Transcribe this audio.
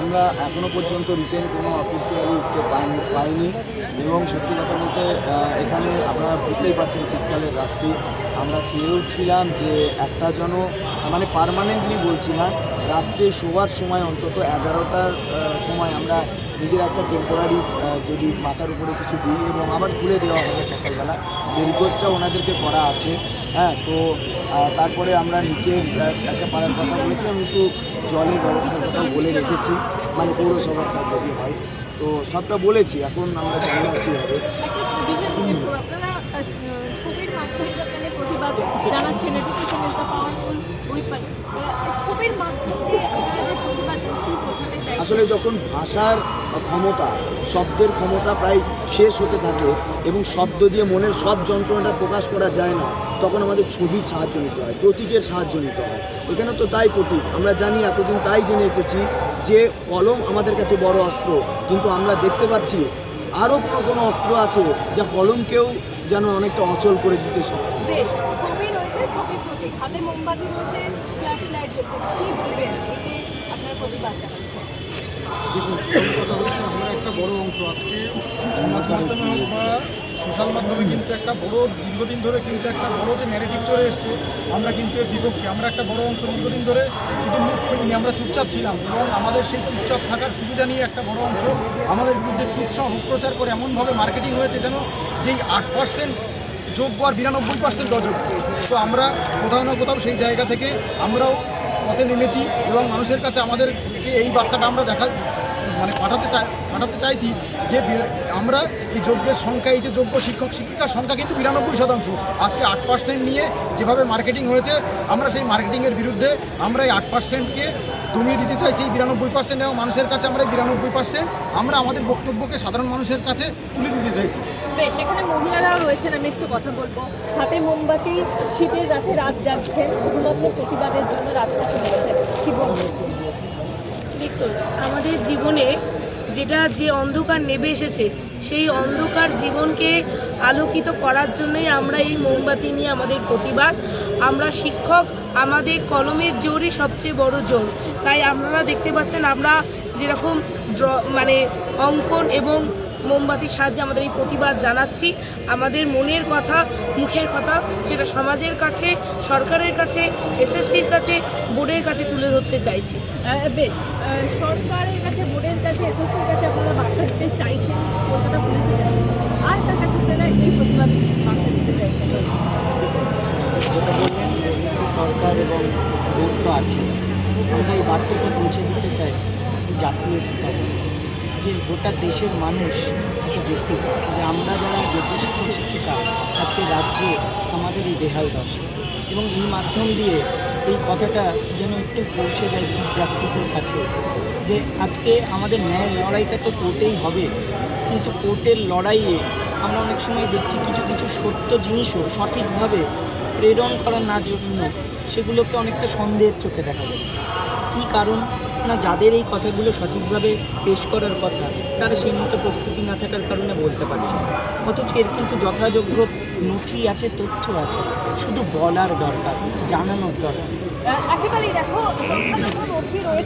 আমরা এখনও পর্যন্ত রিটেন কোনো অফিসিয়ালি উত্তর পাইনি পাইনি। এবং সত্যি কথা বলতে এখানে আপনারা বুঝতেই পারছেন শীতকালের রাত্রি। আমরা চেয়েও ছিলাম যে একটা যেন মানে পারমানেন্টলি বলছি না রাত্রে শোয়ার সময়, অন্তত এগারোটার সময় আমরা নিজের একটা টেম্পোরারি যদি মাথার উপরে কিছু দিই এবং আবার খুলে দেওয়া হবে সকালবেলা। সেই রিকোয়েস্টটা ওনাদেরকে করা আছে হ্যাঁ তো তারপরে আমরা নিচে একটা পাড়ার কথা বলেছিলাম একটু জলের ব্যবস্থার কথাও বলে রেখেছি। মানে পৌরসভার যদি হয়, তো সবটা বলেছি, এখন আমরা জানি কী হবে। আসলে যখন ভাষার ক্ষমতা, শব্দের ক্ষমতা প্রায় শেষ হতে থাকে এবং শব্দ দিয়ে মনের সব যন্ত্রণাটা প্রকাশ করা যায় না, তখন আমাদের ছবির সাহায্য নিতে হয়, প্রতীকের সাহায্য নিতে হয়। এখানে তো তাই প্রতীক। আমরা জানি, এতদিন তাই জেনে এসেছি যে কলম আমাদের কাছে বড় অস্ত্র, কিন্তু আমরা দেখতে পাচ্ছি আরও কোনো কোনো অস্ত্র আছে যা কলমকেও যেন অনেকটা অচল করে দিতে সক্ষম বেশ ছবি রয়েছে ছবি প্রতীক হাতে মোমবাতি রয়েছে ফ্ল্যাশ লাইট রয়েছে কি বলবেন এই যে আপনার প্রতিবাদ জানাচ্ছেন দেখুন প্রথম কথা হচ্ছে আমরা একটা বড় অংশ আজকে সমাজ মাধ্যমে হোক বা সোশ্যাল মাধ্যমে কিন্তু একটা বড়, দীর্ঘদিন ধরে কিন্তু একটা বড় যে ন্যারেটিভ চলে এসছে, আমরা কিন্তু এর বিপক্ষে, আমরা একটা বড় অংশ দীর্ঘদিন ধরে কিন্তু মুখ খুলিনি, আমরা চুপচাপ ছিলাম এবং আমাদের সেই চুপচাপ থাকার সুবিধা নিয়ে একটা বড় অংশ আমাদের বিরুদ্ধে কুৎসা, অপপ্রচার করে এমনভাবে মার্কেটিং হয়েছে যেন যেই আট পার্সেন্ট যোগ্য আর বিরানব্বই পার্সেন্ট অযোগ্য। তো আমরা কোথাও না কোথাও সেই জায়গা থেকে আমরাও পথে নেমেছি এবং মানুষের কাছে আমাদের এই বার্তাটা আমরা দেখা মানে পাঠাতে চাই, পাঠাতে চাইছি যে আমরা এই যোগ্যের সংখ্যা, এই যে যোগ্য শিক্ষক, শিক্ষিকার সংখ্যা কিন্তু বিরানব্বই শতাংশ। আজকে আট পার্সেন্ট নিয়ে যেভাবে মার্কেটিং হয়েছে, আমরা সেই মার্কেটিংয়ের বিরুদ্ধে আমরা এই আট পার্সেন্টকে দমিয়ে দিতে চাইছি। এই বিরানব্বই পার্সেন্ট এবং মানুষের কাছে আমরা বিরানব্বই পার্সেন্ট আমরা আমাদের বক্তব্যকে সাধারণ মানুষের কাছে তুলে দিতে চাইছি। সেখানে মহিলারাও রয়েছেন, আমি একটু কথা বলব। হাতে মোমবাতি, শীতের রাতে রাত জাগছেন শুধুমাত্র প্রতিবাদের জন্য গেছেন কি বলবেন দেখুন আমাদের জীবনে যেটা যে অন্ধকার নেবে এসেছে, সেই অন্ধকার জীবনকে আলোকিত করার জন্যই আমরা এই মোমবাতি নিয়ে আমাদের প্রতিবাদ। আমরা শিক্ষক, আমাদের কলমের জোরই সবচেয়ে বড় জোর। তাই আপনারা দেখতে পাচ্ছেন, আমরা যেরকম ড্র মানে অঙ্কন এবং মোমবাতির সাহায্যে আমাদের এই প্রতিবাদ জানাচ্ছি। আমাদের মনের কথা মুখের কথা সেটা সমাজের কাছে সরকারের কাছে এসএসসির কাছে বোর্ডের কাছে তুলে ধরতে চাইছি। সরকারের কাছে বোর্ডের কাছে এসএসসির কাছে আপনারা বার্তা দিতে চাইছেন কলকাতা পুলিশের আর তার কাছে আপনারা এই প্রতিবাদ বার্তা দিতে চাইছেন? যেটা বললেন এসএসসি সরকার এবং বোর্ড তো আছে। আমরা এই বার্তাটা পৌঁছে দিতে চাই। জাতীয় স্তরে, যে গোটা দেশের মানুষ এটা দেখুক যে আমরা যারা যোগ্য শিক্ষক শিক্ষিকা আজকে রাজ্যে আমাদের এই বেহাল দশা। এবং এই মাধ্যম দিয়ে এই কথাটা যেন একটু পৌঁছে যায় চিফ জাস্টিসের কাছে, যে আজকে আমাদের ন্যায় লড়াইটা তো কোর্টেই হবে, কিন্তু কোর্টের লড়াইয়ে আমরা অনেক সময় দেখছি কিছু কিছু সত্য জিনিসও সঠিকভাবে প্রেরণ করা না জন্য সেগুলোকে অনেকটা সন্দেহের চোখে দেখা যাচ্ছে। কী কারণ? না যাদের এই কথাগুলো সঠিকভাবে পেশ করার কথা, তারা সেই মতো প্রস্তুতি না থাকার কারণে বলতে পারছে অথচ এর কিন্তু যথাযোগ্য নথি আছে, তথ্য আছে। শুধু বলার দরকার, জানানোর দরকার। একেবারেই দেখো নথি রয়েছে